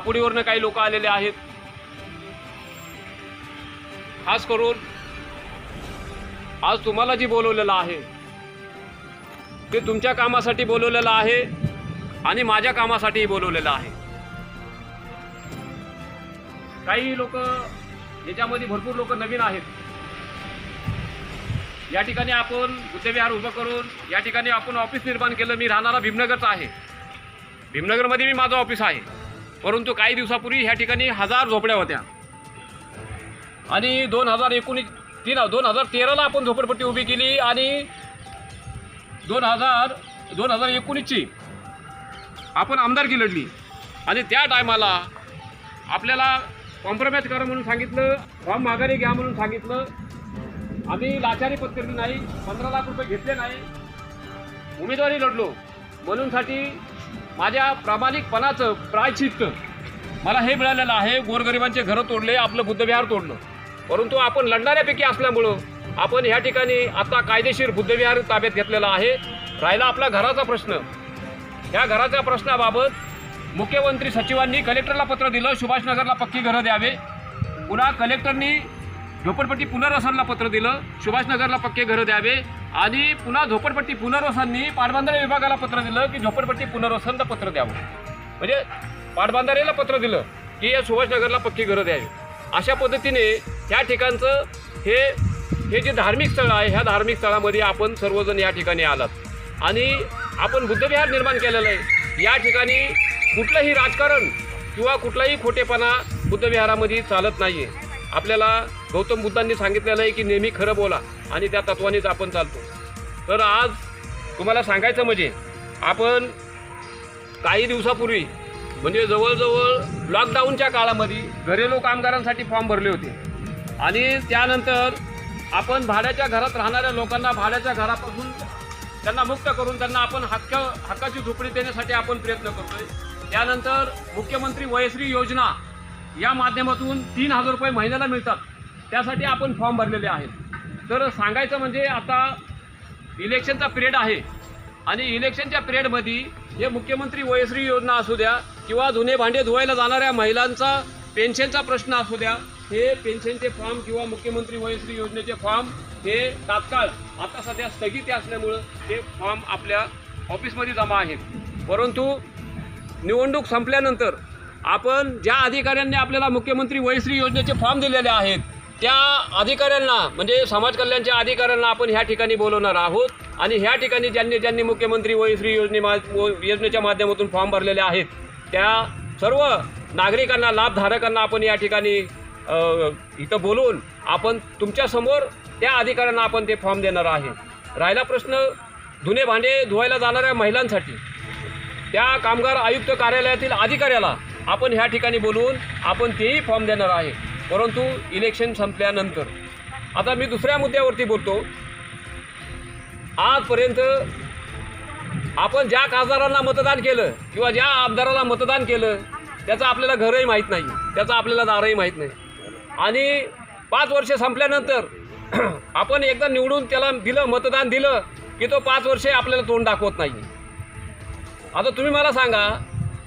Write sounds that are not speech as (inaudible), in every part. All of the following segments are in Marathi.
आपुडीवरनं काही लोक आलेले आहेत. खास करून आज तुम्हाला जी बोलवलेलं आहे ते तुमच्या कामासाठी बोलवलेलं आहे आणि माझ्या कामासाठीही बोलवलेलं आहे. काही लोक याच्यामध्ये भरपूर लोक नवीन आहेत. या ठिकाणी आपण बुद्धविहार उभं करून या ठिकाणी आपण ऑफिस निर्माण केलं. मी राहणारा भीमनगरचा आहे. भीमनगरमध्ये मी माझं ऑफिस आहे. परंतु काही दिवसापूर्वी ह्या ठिकाणी हजार झोपड्या होत्या. आणि दोन हजार एकोणीस तीन दोन हजार तेराला आपण झोपडपट्टी उभी केली आणि दोन हजार दोन हजार एकोणीसची आपण आमदारकी लढली. आणि त्या टायमाला आपल्याला कॉम्प्रोमाइज करा म्हणून सांगितलं फॉर्म माघारी घ्या म्हणून सांगितलं. आम्ही लाचारी पत्करली नाही पंधरा लाख रुपये घेतले नाही. उमेदवारी लढलो. म्हणूनसाठी माझ्या प्रामाणिकपणाचं प्रायचित्त मला हे मिळालेलं आहे. गोरगरिबांचे घरं तोडले आपलं बुद्धविहार तोडलं. परंतु आपण लढणाऱ्यापैकी असल्यामुळं आपण ह्या ठिकाणी आता कायदेशीर बुद्धविहार ताब्यात घेतलेला आहे. राहिला आपला घराचा प्रश्न. या घराच्या प्रश्नाबाबत मुख्यमंत्री सचिवांनी कलेक्टरला पत्र दिलं सुभाषनगरला पक्की घरं द्यावे. पुन्हा कलेक्टरनी झोपडपट्टी पुनर्वसनला पत्र दिलं. सुभाषनगरला पक्के घरं द्यावे. आणि पुन्हा झोपडपट्टी पुनर्वसननी पाटबंधारे विभागाला पत्र दिलं की झोपडपट्टी पुनर्वसनला पत्र द्यावं. म्हणजे पाटबंधारेला पत्र दिलं की या सुभाषनगरला पक्की घरं द्यावी. अशा पद्धतीने त्या ठिकाणचं हे हे जे धार्मिक स्थळ आहे ह्या धार्मिक स्थळामध्ये आपण सर्वजण या ठिकाणी आलात. आणि आपण बुद्धविहार निर्माण केलेलं आहे. या ठिकाणी कुठलंही राजकारण किंवा कुठलाही खोटेपणा बुद्धविहारामध्ये चालत नाही आहे आपल्याला गौतम बुद्धांनी सांगितलेलं आहे की नेहमी खरं बोला आणि त्या तत्वानेच आपण चालतो. तर आज तुम्हाला सांगायचं म्हणजे आपण काही दिवसापूर्वी म्हणजे जवळजवळ लॉकडाऊनच्या काळामध्ये घरेलू कामगारांसाठी फॉर्म भरले होते. आणि त्यानंतर आपण भाड्याच्या घरात राहणाऱ्या लोकांना भाड्याच्या घरापासून त्यांना मुक्त करून त्यांना आपण हक्क हक्काची झोपडी देण्यासाठी आपण प्रयत्न करतोय. त्यानंतर मुख्यमंत्री वयश्री योजना या माध्यमातून तीन हजार रुपये महिन्याला मिळतात. त्यासाठी आपण फॉर्म भरलेले आहेत. तर सांगायचं म्हणजे आता इलेक्शनचा पिरियड आहे. आणि इलेक्शनच्या पिरियडमध्ये हे मुख्यमंत्री वयश्री योजना असू द्या किंवा जुने भांडे धुवायला जाणाऱ्या महिलांचा पेन्शनचा प्रश्न असू द्या हे पेन्शनचे फॉर्म किंवा मुख्यमंत्री वयश्री योजनेचे फॉर्म हे तात्काळ आता सध्या स्थगिती असल्यामुळं हे फॉर्म आपल्या ऑफिसमध्ये जमा आहेत. परंतु निवडणूक संपल्यानंतर आपण ज्या अधिकाऱ्यांनी आपल्याला मुख्यमंत्री वयश्री योजनेचे फॉर्म दिलेले आहेत त्या अधिकाऱ्यांना म्हणजे समाज कल्याणच्या अधिकाऱ्यांना आपण ह्या ठिकाणी बोलवणार आहोत. आणि ह्या ठिकाणी ज्यांनी ज्यांनी मुख्यमंत्री वयश्री योजने मा योजनेच्या माध्यमातून फॉर्म भरलेले आहेत त्या सर्व नागरिकांना लाभधारकांना आपण या ठिकाणी इथं बोलून आपण तुमच्यासमोर त्या अधिकाऱ्यांना आपण ते फॉर्म देणार आहे. राहिला प्रश्न धुणे भांडे धुवायला जाणाऱ्या महिलांसाठी. त्या कामगार आयुक्त कार्यालयातील अधिकाऱ्याला आपण ह्या ठिकाणी बोलवून आपण तेही फॉर्म देणार आहे. परंतु इलेक्शन संपल्यानंतर. आता मी दुसऱ्या मुद्द्यावरती बोलतो. आजपर्यंत आपण ज्या खासदारांना मतदान केलं किंवा ज्या आमदाराला मतदान केलं त्याचं आपल्याला घरही माहीत नाही. त्याचं आपल्याला दारही माहीत नाही. आणि पाच वर्ष संपल्यानंतर (clears throat) आपण एकदा निवडून त्याला दिलं मतदान दिलं की तो पाच वर्षे आपल्याला तोंड दाखवत नाही. आता तुम्ही मला सांगा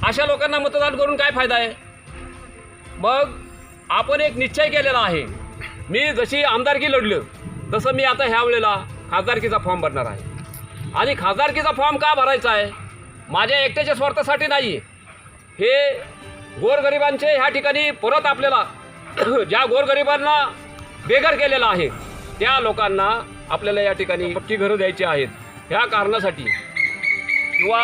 अशा लोकांना मतदान करून काय फायदा आहे? मग आपण एक निश्चय केलेला आहे. मी जशी आमदारकी लढलं तसं मी आता ह्या वेळेला खासदारकीचा फॉर्म भरणार आहे. आणि खासदारकीचा फॉर्म का भरायचा आहे? माझ्या एकट्याच्या स्वार्थासाठी नाही हे गोरगरिबांचे ह्या ठिकाणी परत आपल्याला (clears throat) ज्या गोरगरिबांना बेघर केलेलं आहे त्या लोकांना आपल्याला या ठिकाणी पक्की घरं द्यायची आहेत. ह्या कारणासाठी किंवा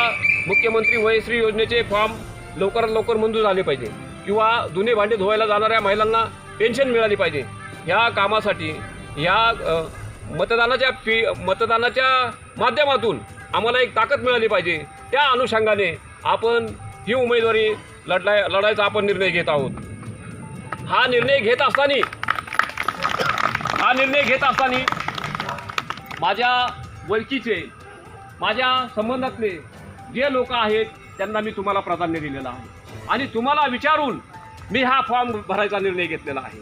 मुख्यमंत्री वयश्री योजनेचे फॉर्म लवकरात लवकर मंजूर झाले पाहिजे. किंवा जुने भांडे धुवायला जाणाऱ्या महिलांना पेन्शन मिळाली पाहिजे. ह्या कामासाठी ह्या मतदानाच्या पी मतदानाच्या माध्यमातून आम्हाला एक ताकद मिळाली पाहिजे. त्या अनुषंगाने आपण ही उमेदवारी लढलाय लढायचा आपण निर्णय घेत आहोत. हा निर्णय घेत असताना हा निर्णय घेत असताना माझ्या ओळखीचे माझ्या संबंधातले जे लोक आहेत त्यांना मी तुम्हाला प्राधान्य दिलेलं आहे. आणि तुम्हाला विचारून मी हा फॉर्म भरायचा निर्णय घेतलेला आहे.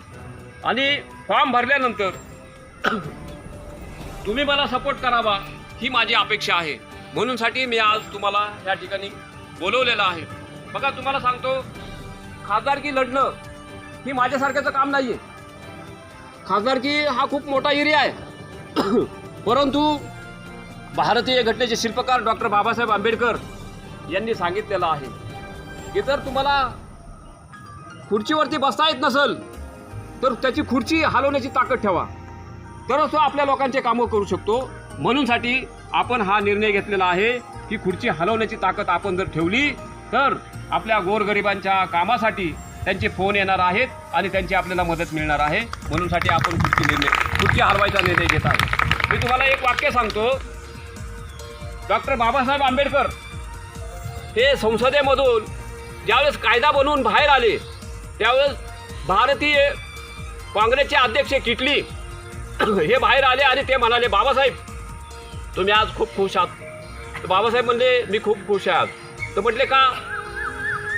आणि फॉर्म भरल्यानंतर (clears throat) तुम्ही मला सपोर्ट करावा ही माझी अपेक्षा आहे. म्हणूनसाठी मी आज तुम्हाला या ठिकाणी बोलवलेलं आहे. बघा तुम्हाला सांगतो खासदारकी लढणं ही माझ्यासारख्याचं काम नाही आहे खासदारकी हा खूप मोठा एरिया आहे. (clears throat) परंतु भारतीय घटनेचे शिल्पकार डॉक्टर बाबासाहेब आंबेडकर यांनी सांगितलेलं आहे की जर तुम्हाला खुर्चीवरती बसता येत नसेल तर त्याची खुर्ची हलवण्याची ताकद ठेवा. तरच तो आपल्या लोकांचे कामं करू शकतो. म्हणूनसाठी आपण हा निर्णय घेतलेला आहे की खुर्ची हलवण्याची ताकद आपण जर ठेवली तर आपल्या गोरगरिबांच्या कामासाठी त्यांचे फोन येणार आहेत आणि त्यांची आपल्याला मदत मिळणार आहे. म्हणूनसाठी आपण खुर्ची निर्णय खुर्ची हलवायचा निर्णय घेत आहे मी तुम्हाला एक वाक्य सांगतो. डॉक्टर बाबासाहेब आंबेडकर. हे संसदेमधून ज्यावेळेस कायदा बनवून बाहेर आले त्यावेळेस भारतीय काँग्रेसचे अध्यक्ष किटली हे बाहेर आले आणि ते म्हणाले बाबासाहेब तुम्ही आज खूप खुश आहात. तर बाबासाहेब म्हणले मी खूप खुश आहात तर म्हटले का?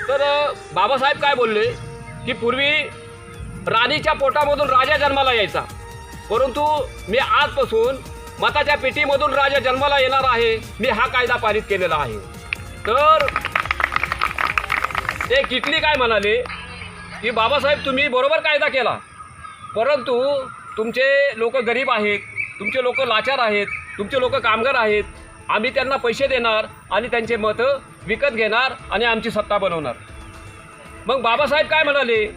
तर बाबासाहेब काय बोलले? की पूर्वी राणीच्या पोटामधून राजा जन्माला यायचा. परंतु मी आजपासून मताच्या पेटीमधून राजा जन्माला येणार आहे. मी हा कायदा पारित केलेला आहे. तर ते किटली काय म्हणाले? की बाबासाहेब तुम्ही बरोबर कायदा केला. परंतु तुमचे लोक गरीब आहेत तुमचे लोक लाचार आहेत तुमचे लोक कामगार आहेत. आम्ही त्यांना पैसे देणार आणि त्यांचे मतं विकत घेणार आणि आमची सत्ता बनवणार. मग बाबासाहेब काय म्हणाले?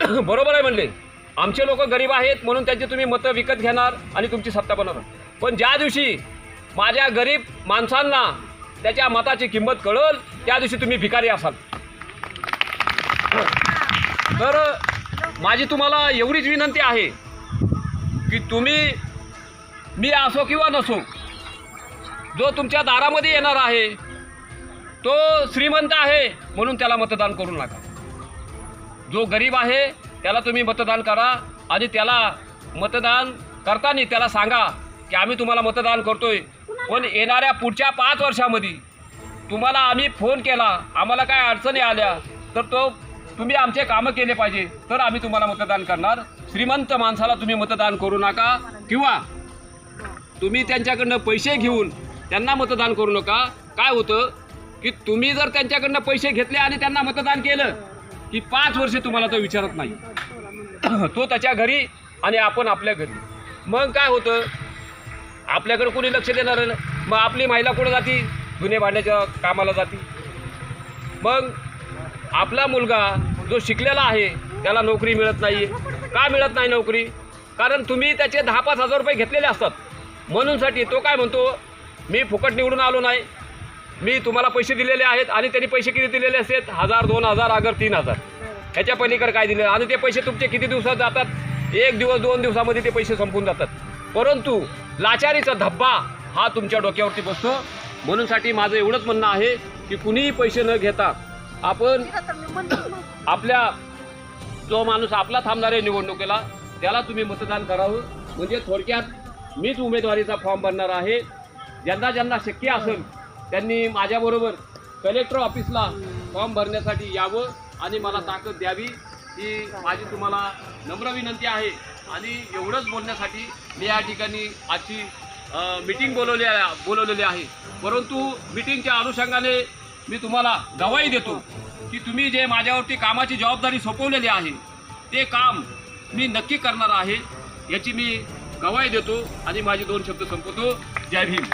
(coughs) बरोबर आहे म्हणले. आमचे लोक गरीब आहेत म्हणून त्यांची तुम्ही मतं विकत घेणार आणि तुमची सत्ता बनवणार. पण ज्या दिवशी माझ्या गरीब माणसांना त्याच्या मताची किंमत कळल त्या दिवशी तुम्ही भिकारी असाल. तर माझी तुम्हाला एवढीच विनंती आहे की तुम्ही मी असो किंवा नसो जो तुमच्या दारामध्ये येणार आहे तो श्रीमंत आहे म्हणून त्याला मतदान करू नका. जो गरीब आहे त्याला तुम्ही मतदान करा आणि त्याला मतदान करताना त्याला सांगा की आम्ही तुम्हाला मतदान करतोय. पण येणाऱ्या पुढच्या पाच वर्षामध्ये तुम्हाला आम्ही फोन केला आम्हाला काय अडचणी आल्या तर तो तुम्ही आमचे कामं केले पाहिजे तर आम्ही तुम्हाला मतदान करणार. श्रीमंत माणसाला तुम्ही मतदान करू नका किंवा तुम्ही त्यांच्याकडनं पैसे घेऊन त्यांना मतदान करू नका. काय होतं की तुम्ही जर त्यांच्याकडनं पैसे घेतले आणि त्यांना मतदान केलं की पाच वर्षे तुम्हाला तो विचारत नाही. तो त्याच्या घरी आणि आपण आपल्या घरी. मग काय होतं आपल्याकडे कोणी लक्ष देणार नाही. मग आपली महिला कुठं जाती? धुणे भांड्याच्या कामाला जाती. मग आपला मुलगा जो शिकलेला आहे त्याला नोकरी मिळत नाही का मिळत नाही नोकरी? कारण तुम्ही त्याचे दहा पाच हजार रुपये घेतलेले असतात. म्हणूनसाठी तो काय म्हणतो मी फुकट निवडून आलो नाही. मी तुम्हाला पैसे दिलेले आहेत आणि त्यांनी पैसे किती दिलेले असतात हजार दोन हजार अगर तीन हजार. ह्याच्या पलीकडे काय दिले आणि ते पैसे तुमचे किती दिवसात जातात? एक दिवस दोन दिवसामध्ये ते पैसे संपून जातात. परंतु लाचारीचा धब्बा हा तुमच्या डोक्यावरती बसतो. म्हणूनसाठी माझं एवढंच म्हणणं आहे की कुणीही पैसे न घेता आपण आपल्या जो माणूस आपला थांबणार आहे निवडणुकीला त्याला तुम्ही मतदान करावं. म्हणजे थोडक्यात मीच उमेदवारीचा फॉर्म भरणार आहे. ज्यांना ज्यांना शक्य असेल त्यांनी माझ्याबरोबर कलेक्टर ऑफिसला फॉर्म भरण्यासाठी यावं आणि मला ताकद द्यावी. ही माझी तुम्हाला नम्र विनंती आहे. आणि एवढंच बोलण्यासाठी मी या ठिकाणी आजची मीटिंग बोलवली बोलवलेली आहे. परंतु मीटिंगच्या अनुषंगाने मी तुम्हाला गवाही देतो की तुम्ही जे माझ्यावरती कामाची जबाबदारी सोपवलेली आहे ते काम मी नक्की करणार आहे याची मी गवाही देतो आणि माझे दोन शब्द संपवतो. जय भीम.